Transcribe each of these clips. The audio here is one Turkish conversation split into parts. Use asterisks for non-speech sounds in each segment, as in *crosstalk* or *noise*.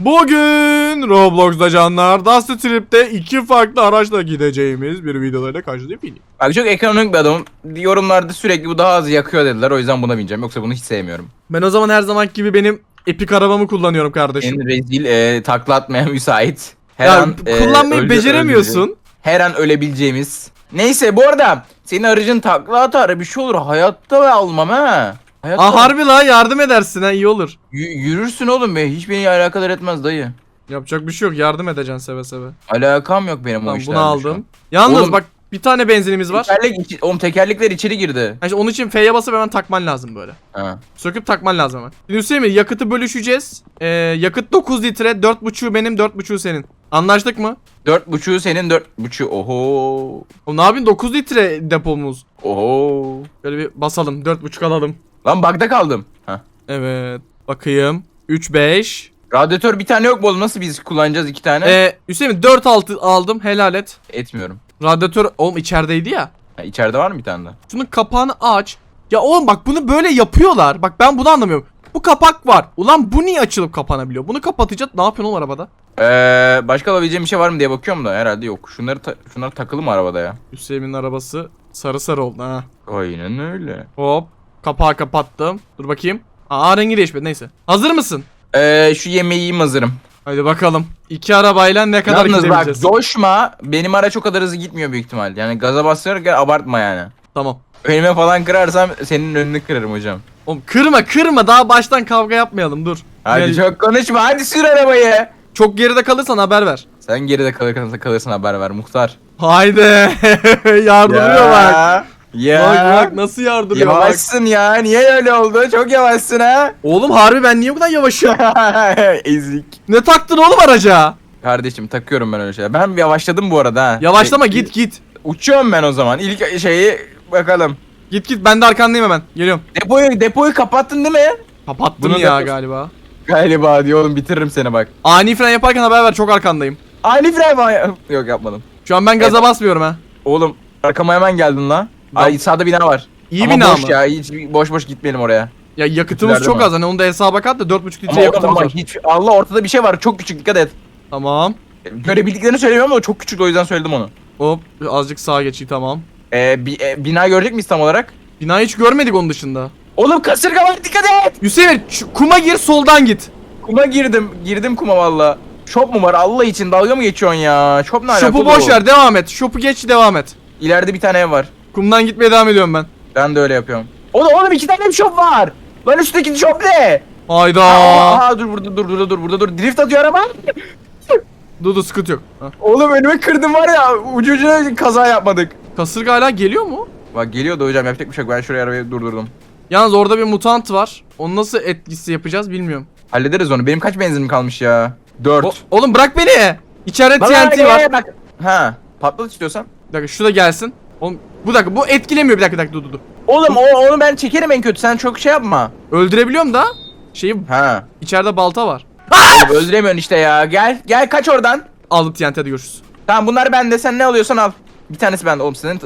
Bugün Roblox'da canlar Dusty Trip'te iki farklı araçla gideceğimiz bir videolarla karşılayıp ineyim. Bak çok ekonomik bir adamım. Yorumlarda sürekli bu daha az yakıyor dediler. O yüzden buna bineceğim. Yoksa bunu hiç sevmiyorum. Ben o zaman her zaman gibi benim epik arabamı kullanıyorum kardeşim. En rezil e, takla atmaya *laughs* müsait. Her ya, an, e, kullanmayı öldü- beceremiyorsun. öldüreceğim. Her an ölebileceğimiz. Neyse bu arada senin aracın takla atar bir şey olur. Hayatta almam ha. Hayatta Aa harbi la yardım edersin ha iyi olur. Y- yürürsün oğlum be. Hiç beni alakadar etmez dayı. Yapacak bir şey yok yardım edeceksin seve seve. Alakam yok benim o Tamam işlerle bunu şu an. aldım. Yalnız Oğlum- bak bir tane benzinimiz var. Tekerlek içi- oğlum tekerlekler içeri girdi. Yani işte onun için F'ye basıp hemen takman lazım böyle. Ha. Söküp takman lazım hemen. Şimdi Hüseyin Bey, yakıtı bölüşeceğiz. Ee, yakıt 9 litre 4.5'u benim 4.5'u senin. Anlaştık mı? Dört buçuğu senin dört buçuğu. Oho. Oğlum ne yapayım 9 litre depomuz. Oho. Böyle bir basalım 4.5 alalım. Lan bagda kaldım. Ha. Evet. Bakayım. 3 5. Radyatör bir tane yok mu oğlum? Nasıl biz kullanacağız iki tane? Ee, Hüseyin Bey, 4 6 aldım. Helal et. Etmiyorum. Radyatör oğlum içerideydi ya. Ha, içeride var mı bir tane daha? Şunun kapağını aç. Ya oğlum bak bunu böyle yapıyorlar. Bak ben bunu anlamıyorum. Bu kapak var. Ulan bu niye açılıp kapanabiliyor? Bunu kapatacağız. Ne yapıyorsun oğlum arabada? Ee, başka alabileceğim bir şey var mı diye bakıyorum da herhalde yok. Şunları ta- şunlar takılı mı arabada ya? Hüseyin'in arabası sarı sarı oldu ha. Aynen öyle. Hop. Kapağı kapattım. Dur bakayım. Aa rengi değişmedi neyse. Hazır mısın? Ee, şu yemeği yiyeyim hazırım. Hadi bakalım. İki arabayla ne kadar Yalnız bak gidebileceğiz? coşma. Benim araç o kadar hızlı gitmiyor büyük ihtimal. Yani gaza basarken abartma yani. Tamam. Önüme falan kırarsam senin önünü kırarım hocam. Oğlum kırma kırma daha baştan kavga yapmayalım dur. Hadi Gel- çok konuşma hadi sür arabayı. Çok geride kalırsan haber ver. Sen geride kalırsan kalırsın haber ver muhtar. Haydi. *laughs* yardırıyor bak. Ya. Bak bak nasıl yardırıyor bak. Yavaşsın ya. Niye öyle oldu? Çok yavaşsın ha. Oğlum harbi ben niye bu kadar yavaşım? *laughs* Ezik. ne taktın oğlum araca? Kardeşim takıyorum ben öyle şeyler. Ben yavaşladım bu arada ha. Yavaşlama Şey, git git. Uçuyorum ben o zaman. İlk şeyi bakalım. Git git ben de arkandayım hemen. Geliyorum. Depoyu depoyu kapattın değil mi? Kapattım Bunu ya da- galiba. Galiba diyor oğlum bitiririm seni bak. Ani fren yaparken haber ver çok arkandayım. Ani fren mi? Yok yapmadım. Şu an ben gaza basmıyorum ha. Oğlum arkama hemen geldin lan. Ay sağda bina var. İyi Ama bina boş mı? ya. Hiç boş boş gitmeyelim oraya. Ya yakıtımız çok mi? az hani onu da hesaba kat da 4.5 litre Ama, yakıtımız var. hiç Allah ortada bir şey var. Çok küçük dikkat et. Tamam. Görebildiklerini söylemiyorum ama çok küçük o yüzden söyledim onu. Hop azıcık sağa geçeyim tamam. Ee, bi- e, bina görecek miyiz tam olarak? Binayı hiç görmedik onun dışında. Oğlum kasırga var dikkat et. Hüseyin şu kuma gir soldan git. Kuma girdim. Girdim kuma valla. Shop mu var Allah için dalga mı geçiyorsun ya? Shop ne alaka Şopu oğlum? boş ver devam et. Şopu geç devam et. İleride bir tane ev var. Kumdan gitmeye devam ediyorum ben. Ben de öyle yapıyorum. Oğlum oğlum iki tane bir shop var. Lan üstteki shop ne? Hayda. Aa, dur burada dur burada dur burada dur. Drift atıyor araba. Dur dur sıkıntı yok. Ha. Oğlum önüme kırdım var ya ucu ucuna kaza yapmadık. Kasırga hala geliyor mu? Bak geliyordu hocam yapacak bir şey yok. Ben şuraya arabayı durdurdum. Yalnız orada bir mutant var. Onu nasıl etkisi yapacağız bilmiyorum. Hallederiz onu. Benim kaç benzinim kalmış ya? 4. O- oğlum bırak beni. İçeride TNT var. Bak. Ha. Patlat istiyorsan. Bir dakika şu da gelsin. Oğlum bu dakika bu etkilemiyor bir dakika bir dakika dur dur dur. Oğlum o onu ben çekerim en kötü. Sen çok şey yapma. Öldürebiliyorum da. Şeyi Ha. içeride balta var. Oğlum öldüremiyorsun işte ya. Gel. Gel kaç oradan. Aldım TNT hadi görüşürüz. Tamam bunlar bende. Sen ne alıyorsan al. Bir tanesi bende. Oğlum senin...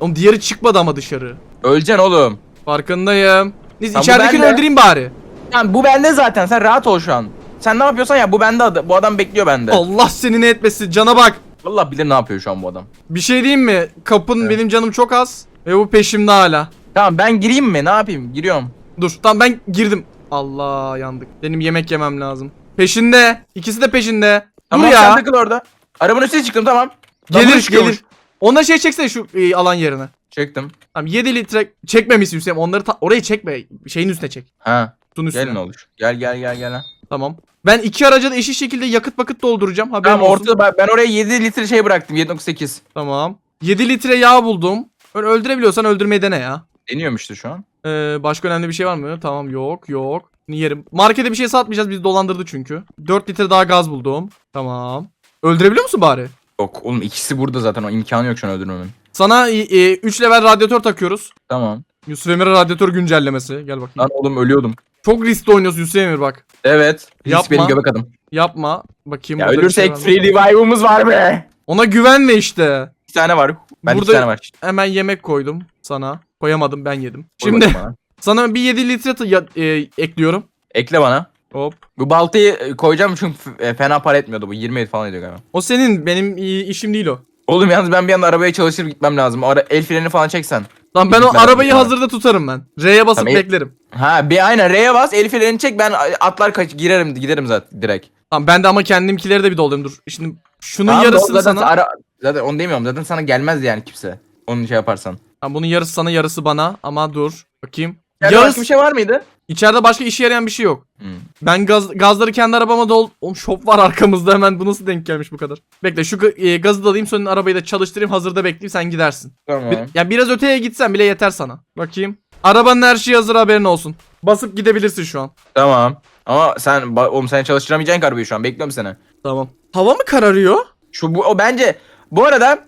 Oğlum diğeri çıkmadı ama dışarı. Öleceksin oğlum. Farkındayım. Neyse Tamam, bu içeridekini bende. öldüreyim bari. Tamam bu bende zaten. Sen rahat ol şu an. Sen ne yapıyorsan ya bu bende adı. Bu adam bekliyor bende. Allah seni ne etmesin cana bak. Allah bilir ne yapıyor şu an bu adam. Bir şey diyeyim mi? Kapın Evet. benim canım çok az. Ve bu peşimde hala. Tamam ben gireyim mi? Ne yapayım? Giriyorum. Dur tamam ben girdim. Allah yandık. Benim yemek yemem lazım. Peşinde. İkisi de peşinde. Tamam Dur sen ya. takıl orada. Arabanın üstüne çıktım tamam. Gelir çıkıyormuş. gelir. Ona şey çeksene şu e, alan yerine. Çektim. Tamam 7 litre çekmemişsin Hüseyin. Onları ta- orayı çekme. Şeyin üstüne çek. Ha. Bunun üstüne. Gel ne olur. Gel gel gel gel. ha. Tamam. Ben iki araca da eşit şekilde yakıt bakıt dolduracağım. Haberin Tamam olsun. ortada ben, ben oraya 7 litre şey bıraktım 7.8. Tamam. 7 litre yağ buldum. Öyle öldürebiliyorsan öldürmeyi dene ya. Deniyorum işte şu an. Ee, başka önemli bir şey var mı? Tamam yok yok. Yerim. Markete bir şey satmayacağız. Bizi dolandırdı çünkü. 4 litre daha gaz buldum. Tamam. Öldürebiliyor musun bari? Yok oğlum ikisi burada zaten o imkanı yok şu an öldürmemin. Sana 3 level radyatör takıyoruz. Tamam. Yusuf Emir'e radyatör güncellemesi. Gel bakayım. Lan oğlum ölüyordum. Çok riskli oynuyorsun Yusuf Emir bak. Evet. Risk Yapma. beni göbek adım. Yapma. Bakayım. Ya burada bir şey ölürsek var mı? free revive'ımız var be. Ona güvenme işte. Bir tane var. Ben Burada- iki tane var. Hemen yemek koydum sana. Koyamadım ben yedim. Koy Şimdi bakayım bana. sana bir 7 litre ta- ya- e, ekliyorum. Ekle bana. Hop. Bu baltayı e, koyacağım çünkü f- e, fena para etmiyordu bu. 20 falan ediyor galiba. O senin benim işim değil o. Oğlum yalnız ben bir anda arabaya çalışır gitmem lazım. Ara, el freni falan çeksen. Tamam ben o Gitmeden arabayı hazırda tutarım ben. R'ye basıp Tamam, beklerim. Ha bir aynen R'ye bas el freni çek ben atlar kaç girerim giderim zaten direkt. Tamam ben de ama kendimkileri de bir doldurayım dur. Şimdi şunun Tamam, yarısını zaten sana. Ara, zaten onu demiyorum zaten sana gelmez yani kimse. Onu şey yaparsan. Tamam, bunun yarısı sana yarısı bana ama dur. Bakayım. Yani Yarısı başka bir şey var mıydı? içeride başka işe yarayan bir şey yok. Hmm. Ben gaz gazları kendi arabama dol. Oğlum şop var arkamızda hemen bu nasıl denk gelmiş bu kadar. Bekle şu e, gazı da alayım sonra arabayı da çalıştırayım hazırda bekleyeyim sen gidersin. Tamam. Bir, yani biraz öteye gitsen bile yeter sana. Bakayım. Arabanın her şeyi hazır haberin olsun. Basıp gidebilirsin şu an. Tamam. Ama sen ba- oğlum sen çalıştıramayacaksın arabayı şu an. Bekliyorum seni. Tamam. Hava mı kararıyor? Şu bu o bence bu arada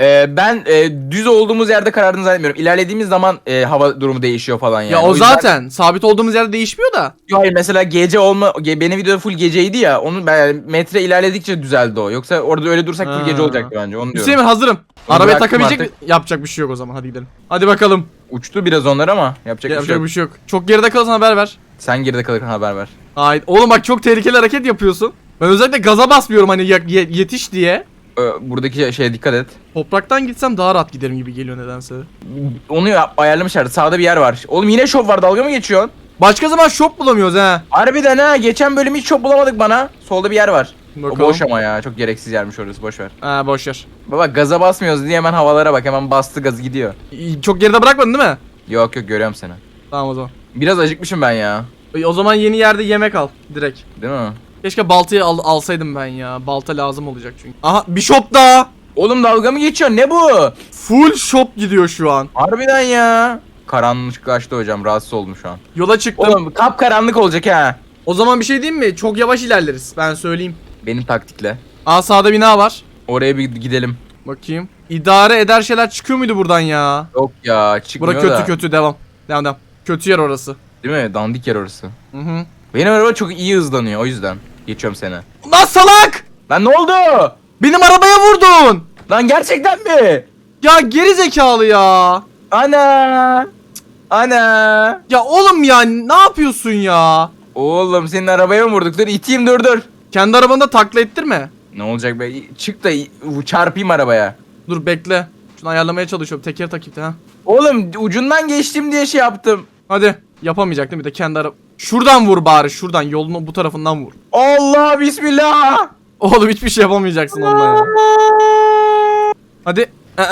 e, ben e, düz olduğumuz yerde karardığını zannetmiyorum. İlerlediğimiz zaman e, hava durumu değişiyor falan yani. ya o, yüzden- zaten sabit olduğumuz yerde değişmiyor da. Yo, Hayır mesela gece olma ge- benim videoda full geceydi ya. Onun ben yani metre ilerledikçe düzeldi o. Yoksa orada öyle dursak full Ha. gece olacaktı bence. Onu diyorum. Hüseyin hazırım. Onu Arabaya bıraktım takabilecek yapacak bir şey yok o zaman hadi gidelim. Hadi bakalım. Uçtu biraz onlar ama yapacak bir şey Yapacak yok. bir şey yok. Çok geride kalırsan haber ver. Sen geride kalırken haber ver. Hayır. Oğlum bak çok tehlikeli hareket yapıyorsun. Ben özellikle gaza basmıyorum hani ya- ye- yetiş diye. Buradaki şeye dikkat et. Topraktan gitsem daha rahat giderim gibi geliyor nedense. Onu yap- ayarlamışlar. Sağda bir yer var. Oğlum yine şop var. Dalga mı geçiyorsun? Başka zaman shop bulamıyoruz he. Harbiden ha. Geçen bölüm hiç şop bulamadık bana. Solda bir yer var. O Bakalım. boş ama ya. Çok gereksiz yermiş orası. Boş ver. Ha boş ver. Baba gaza basmıyoruz diye hemen havalara bak. Hemen bastı gazı gidiyor. İyi, Çok geride bırakmadın değil mi? Yok yok görüyorum seni. Tamam o zaman. Biraz acıkmışım ben ya. E, O zaman yeni yerde yemek al direkt. Değil mi? Keşke baltayı al, alsaydım ben ya. Balta lazım olacak çünkü. Aha bir shop daha. Oğlum dalga mı geçiyorsun? Ne bu? Full shop gidiyor şu an. Harbiden ya. Karanlıklaştı hocam. Rahatsız oldum şu an. Yola çıktım. Oğlum kap karanlık olacak ha. O zaman bir şey diyeyim mi? Çok yavaş ilerleriz. Ben söyleyeyim. Benim taktikle. Aa sağda bina var. Oraya bir gidelim. Bakayım. İdare eder şeyler çıkıyor muydu buradan ya? Yok ya çıkmıyor Bura kötü da. kötü devam. Devam devam. Kötü yer orası. Değil mi? Dandik yer orası. Hı hı. Benim araba çok iyi hızlanıyor o yüzden. Geçiyorum seni. Lan salak! Lan ne oldu? Benim arabaya vurdun! Lan gerçekten mi? Ya geri zekalı ya. Ana. Ana. Ya oğlum ya ne yapıyorsun ya? Oğlum senin arabaya mı vurduk? Dur iteyim dur dur. Kendi arabanı da takla ettirme. Ne olacak be? Çık da çarpayım arabaya. Dur bekle. Şunu ayarlamaya çalışıyorum. Teker takipte ha. Oğlum ucundan geçtim diye şey yaptım. Hadi. Yapamayacak değil mi? Bir de kendi araba. Şuradan vur bari. Şuradan. Yolun bu tarafından vur. Allah bismillah. Oğlum hiçbir şey yapamayacaksın onunla ya. Hadi. Ee,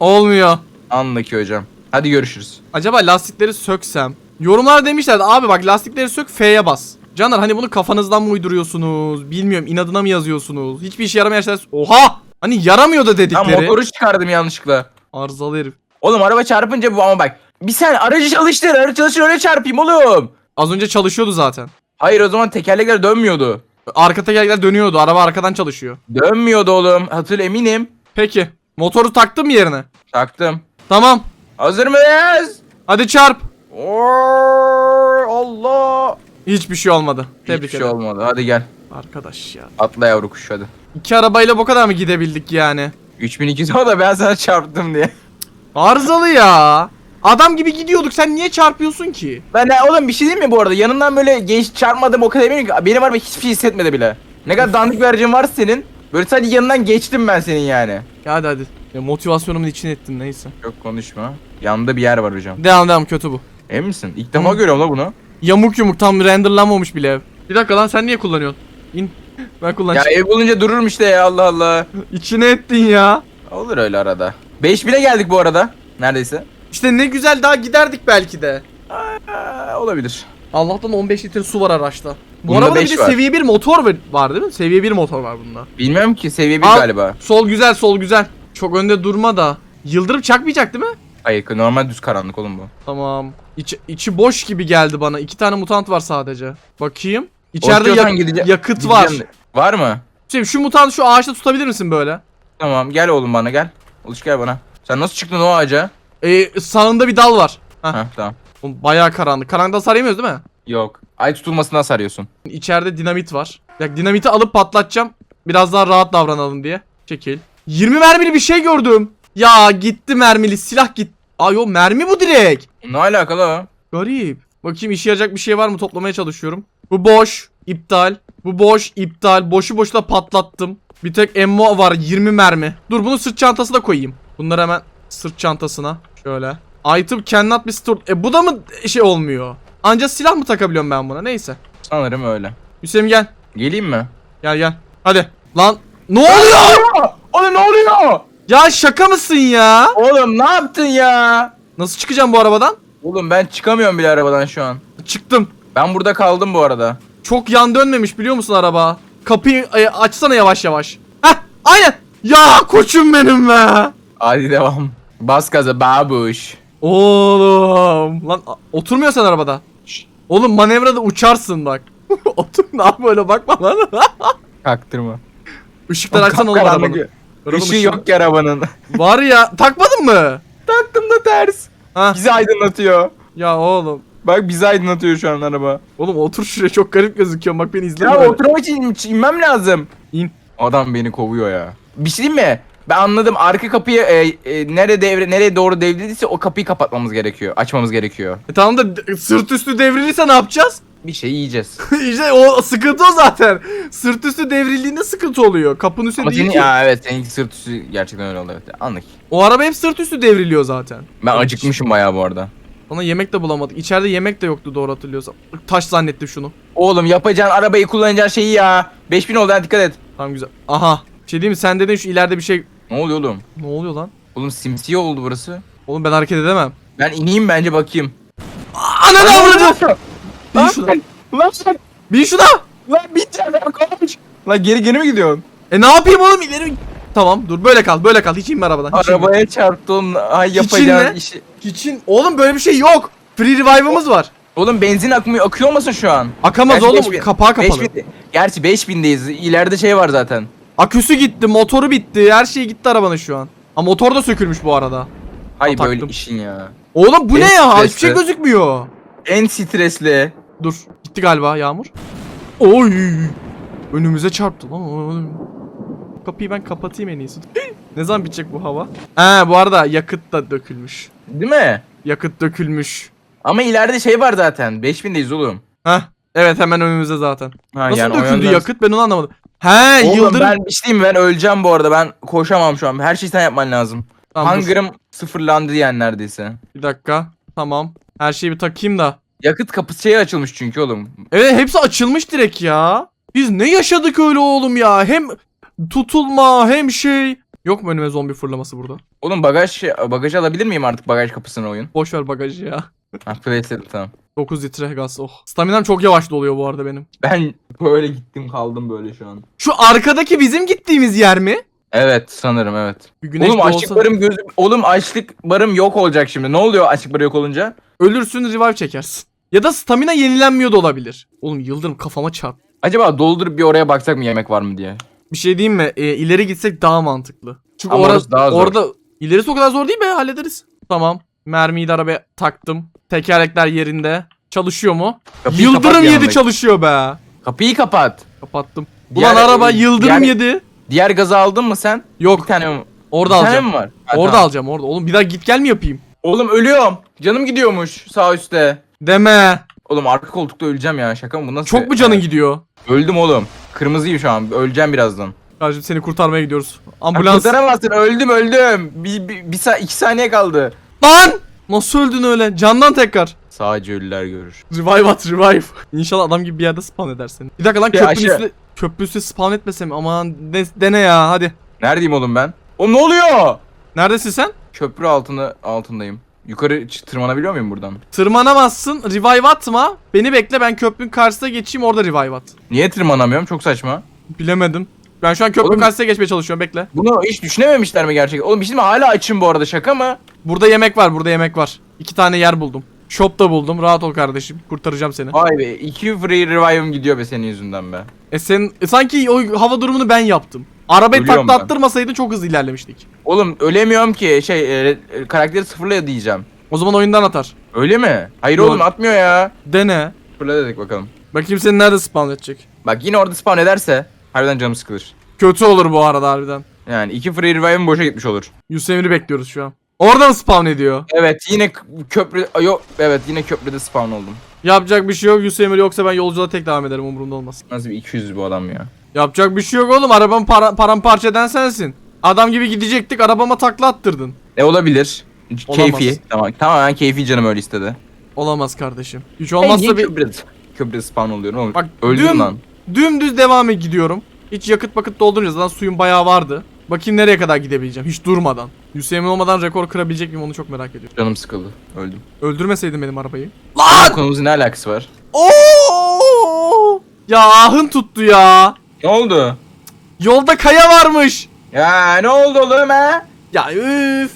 olmuyor. Anlaki hocam. Hadi görüşürüz. Acaba lastikleri söksem? Yorumlar demişlerdi abi bak lastikleri sök F'ye bas. Canlar hani bunu kafanızdan mı uyduruyorsunuz? Bilmiyorum inadına mı yazıyorsunuz? Hiçbir işe yaramayan şeyler. Oha! Hani yaramıyor da dedikleri. motoru çıkardım yanlışlıkla. Arızalı herif. Oğlum araba çarpınca bu ama bak. Bir sen aracı çalıştır, aracı çalıştır öyle çarpayım oğlum. Az önce çalışıyordu zaten. Hayır o zaman tekerlekler dönmüyordu. Arka tekerlekler dönüyordu. Araba arkadan çalışıyor. Dönmüyordu oğlum. Hatır eminim. Peki. Motoru taktın mı yerine? Taktım. Tamam. Hazır mıyız? Hadi çarp. Oo, Allah. Hiçbir şey olmadı. Tebrik Hiçbir şey ederim. olmadı. Hadi gel. Arkadaş ya. Atla yavru kuş hadi. İki arabayla bu kadar mı gidebildik yani? 3200 o da ben sana çarptım diye. Arızalı ya. Adam gibi gidiyorduk. Sen niye çarpıyorsun ki? Ben de oğlum bir şey diyeyim mi bu arada? Yanından böyle genç çarpmadım o kadar eminim ki benim araba hiçbir şey hissetmedi bile. Ne kadar dandik bir aracın var senin. Böyle sadece yanından geçtim ben senin yani. Ya hadi hadi. Ya motivasyonumun için ettin neyse. Çok konuşma. Yanında bir yer var hocam. Devam devam kötü bu. Emin misin? İlk defa görüyorum la bunu. Yamuk yumuk tam renderlanmamış bile ev. Bir dakika lan sen niye kullanıyorsun? İn. Ben Ya kullanacağım. ev bulunca dururum işte ya Allah Allah. İçine ettin ya. Olur öyle arada. 5000'e geldik bu arada. Neredeyse. İşte ne güzel daha giderdik belki de. Aa, olabilir. Allah'tan 15 litre su var araçta. Bu Bunda arabada bir beş de var. seviye 1 motor var- var değil mi? Seviye 1 motor var bunda. Bilmiyorum ki seviye 1 Al. galiba. Sol güzel sol güzel. Çok önde durma da. Yıldırım çakmayacak değil mi? Hayır normal düz karanlık oğlum bu. Tamam. İçi, içi boş gibi geldi bana. İki tane mutant var sadece. Bakayım. İçeride Korkuyorsan yak- gidece- yakıt var. gideceğim de- Var mı? Şey, şu mutant şu ağaçta tutabilir misin böyle? Tamam gel oğlum bana gel. Uluş gel bana. Sen nasıl çıktın o ağaca? Ee, sağında bir dal var. Heh. Heh tamam. Oğlum Bayağı karanlık. Karanlıkta sarayamıyoruz değil mi? Yok. Ay tutulmasından sarıyorsun. İçeride dinamit var. Ya dinamiti alıp patlatacağım. Biraz daha rahat davranalım diye. Çekil. 20 mermili bir şey gördüm. Ya gitti mermili silah git. Aa yo mermi bu direkt. Ne alakalı o? Garip. Bakayım işe yarayacak bir şey var mı toplamaya çalışıyorum. Bu boş. iptal. Bu boş. iptal. Boşu boşuna patlattım. Bir tek emmo var 20 mermi. Dur bunu sırt çantasına koyayım. Bunları hemen sırt çantasına. Şöyle. Item cannot be stored. E bu da mı şey olmuyor? Anca silah mı takabiliyorum ben buna? Neyse. Sanırım öyle. Hüseyin gel. Geleyim mi? Gel gel. Hadi. Lan ne oluyor? Oğlum ne oluyor? Ya şaka mısın ya? Oğlum ne yaptın ya? Nasıl çıkacağım bu arabadan? Oğlum ben çıkamıyorum bile arabadan şu an. Çıktım. Ben burada kaldım bu arada. Çok yan dönmemiş biliyor musun araba? Kapıyı e, açsana yavaş yavaş. Heh aynen. Ya koçum benim be. Hadi devam. Bas gaza babuş. Oğlum. Lan oturmuyorsan arabada. Oğlum manevrada uçarsın bak. *laughs* Otur ne yap böyle bakma lan. *laughs* Kaktırma. Işıkları açsana oğlum arabanın. Işığı ışığı- yok ki arabanın. *laughs* Var ya takmadın mı? Taktım da ters. Ha Bizi aydınlatıyor. ya oğlum. Bak bizi aydınlatıyor şu an araba. Oğlum otur şuraya çok garip gözüküyor bak beni izleme Ya böyle. oturmak için in- inmem lazım. İn. Adam beni kovuyor ya. Bir şey diyeyim mi? Ben anladım. Arka kapıyı e, e, nereye devre nereye doğru devrediyse o kapıyı kapatmamız gerekiyor. Açmamız gerekiyor. E tamam da sırt üstü devrilirse ne yapacağız? Bir şey yiyeceğiz. *laughs* işte o sıkıntı o zaten. Sırt üstü devrildiğinde sıkıntı oluyor. Kapının üstüne Ama değil senin ki. ya evet seninki sırt üstü gerçekten öyle oldu evet. Anlık. O araba hep sırt üstü devriliyor zaten. Ben acıkmışım bayağı bu arada. Ona yemek de bulamadık. İçeride yemek de yoktu doğru hatırlıyorsam. Taş zannettim şunu. Oğlum yapacağın arabayı kullanacağın şeyi ya. 5000 oldu dikkat et. Tamam güzel. Aha. Bir şey diyeyim mi? Sen dedin şu ileride bir şey... Ne oluyor oğlum? Ne oluyor lan? Oğlum simsiyah oldu burası. Oğlum ben hareket edemem. Ben ineyim bence bakayım. Ananı avradı! Bin şuna. lan lan Bin şuna! lan biteceğim ben koş. Lan geri geri mi gidiyorsun? E ne yapayım oğlum ileri mi- Tamam dur böyle kal böyle kal. Hiç inme arabadan. Hiç inme. Arabaya çarptın. Ay Hiç yapacağın inme. işi. Hiç in... Oğlum böyle bir şey yok. Free revive'ımız var. Oğlum benzin akmıyor akıyor musun şu an? Akamaz Gerçi oğlum 5000 kapağı kapalı. 5000 Gerçi 5000'deyiz. İleride şey var zaten. Aküsü gitti, motoru bitti, her şey gitti arabanın şu an. Ha motor da sökülmüş bu arada. Hay Taktım. böyle işin ya. Oğlum bu En ne ya? Hiçbir stresli. şey gözükmüyor. En stresli. Dur. Gitti galiba Yağmur. Oy. Önümüze çarptı lan. Oy. Kapıyı ben kapatayım en iyisi. *gasps* ne zaman bitecek bu hava? He bu arada yakıt da dökülmüş. Değil mi? Yakıt dökülmüş. Ama ileride şey var zaten. 5000'deyiz oğlum. Heh. Evet hemen önümüzde zaten. Ha, Nasıl yani o döküldü yönden- yakıt ben onu anlamadım. He Oğlum yıldırım. ben bir şey diyeyim mi? Ben öleceğim bu arada. Ben koşamam şu an. Her şeyi sen yapman lazım. Tamam, dur. Hunger'ım sıfırlandı yani neredeyse. Bir dakika. Tamam. Her şeyi bir takayım da. Yakıt kapısı şey açılmış çünkü oğlum. Evet hepsi açılmış direkt ya. Biz ne yaşadık öyle oğlum ya. Hem tutulma hem şey. Yok mu önüme zombi fırlaması burada? Oğlum bagaj bagajı alabilir miyim artık bagaj kapısını oyun? Boş ver bagajı ya. Ha playset tamam. 9 litre gaz oh. Staminam çok yavaş doluyor bu arada benim. Ben böyle gittim kaldım böyle şu an. Şu arkadaki bizim gittiğimiz yer mi? Evet sanırım evet. Bir güneş oğlum de açlık barım gözüm oğlum açlık barım yok olacak şimdi. Ne oluyor açlık barı yok olunca? ölürsün revive çekersin. Ya da stamina yenilenmiyor da olabilir. Oğlum yıldırım kafama çarp. Acaba doldurup bir oraya baksak mı yemek var mı diye. Bir şey diyeyim mi? Ee, ileri gitsek daha mantıklı. Çünkü Ama orası, orası daha zor. orada ilerisi o kadar zor değil be hallederiz. Tamam. Mermiyi de arabaya taktım. Tekerlekler yerinde. Çalışıyor mu? Kapıyı kapat yıldırım yedi yanındaki. çalışıyor be. Kapıyı kapat. Kapattım. Diğer- Ulan araba yıldırım diğer- yedi. Diğer gazı aldın mı sen? Yok Bir tane mi? orada bir tane alacağım. mi var? Ha, orada tamam. alacağım orada. Oğlum bir daha git gel mi yapayım? Oğlum ölüyorum. Canım gidiyormuş sağ üstte. Deme. Oğlum arka koltukta öleceğim ya şaka mı bu nasıl? Çok mu canın gidiyor? Öldüm oğlum. Kırmızıyım şu an öleceğim birazdan. Kardeşim seni kurtarmaya gidiyoruz. Ambulans. Ambulans. Kurtaramazsın öldüm öldüm. Bir, bir, bir sa- iki saniye kaldı. Lan! Nasıl öldün öyle? Candan tekrar. Sadece ölüler görür. Revive at revive. İnşallah adam gibi bir yerde spawn eder seni. Bir dakika lan *laughs* Ya köprünün aşağı- üstüne, köprü üstüne spawn etmesem aman de- dene ya hadi. Neredeyim oğlum ben? O ne oluyor? Neredesin sen? Köprü altını altındayım. Yukarı ç- tırmanabiliyor muyum buradan? Tırmanamazsın. Revive atma. Beni bekle ben köprünün karşısına geçeyim orada revive at. Niye tırmanamıyorum? Çok saçma. Bilemedim. Ben şu an köprünün Oğlum- karşısına geçmeye çalışıyorum bekle. Bunu hiç düşünememişler mi gerçekten? Oğlum bir şey mi? Hala açım bu arada şaka mı? Burada yemek var burada yemek var. İki tane yer buldum. Shop da buldum. Rahat ol kardeşim. Kurtaracağım seni. Vay be. iki free revive'ım gidiyor be senin yüzünden be. E sen e sanki o hava durumunu ben yaptım. Arabayı Ölüyorum takla ben. attırmasaydın çok hızlı ilerlemiştik. Oğlum ölemiyorum ki. Şey e, e, karakteri sıfırla diyeceğim. O zaman oyundan atar. Öyle mi? Hayır Yok. oğlum atmıyor ya. Dene. Sıfırla dedik bakalım. Bakayım seni nerede spawn edecek. Bak yine orada spawn ederse harbiden canım sıkılır. Kötü olur bu arada harbiden. Yani iki free revive'ım boşa gitmiş olur. Yusemiri bekliyoruz şu an. Orada mı spawn ediyor? Evet yine köprü yok evet yine köprüde spawn oldum. Yapacak bir şey yok. Yusuf Emre yoksa ben yolculuğa tek devam ederim umurumda olmaz. Nasıl bir 200 bu adam ya. Yapacak bir şey yok oğlum. Arabamı para, paramparça eden sensin. Adam gibi gidecektik arabama takla attırdın. E olabilir. Olamaz. Keyfi. Tamam. Tamamen keyfi canım öyle istedi. Olamaz kardeşim. Hiç olmazsa bir... Kıbrıs? Kıbrıs spawn oluyorum oğlum. Bak Öldüm düm, lan. dümdüz devam gidiyorum. Hiç yakıt bakıt doldurunca zaten suyun bayağı vardı. Bakayım nereye kadar gidebileceğim hiç durmadan. Hüseyin olmadan rekor kırabilecek miyim onu çok merak ediyorum. Canım sıkıldı. Öldüm. Öldürmeseydin benim arabayı. Lan! Konumuzun ne alakası var? Oo! Ya ahın tuttu ya. Ne oldu? Yolda kaya varmış. Ya ne oldu oğlum ha? Ya üf.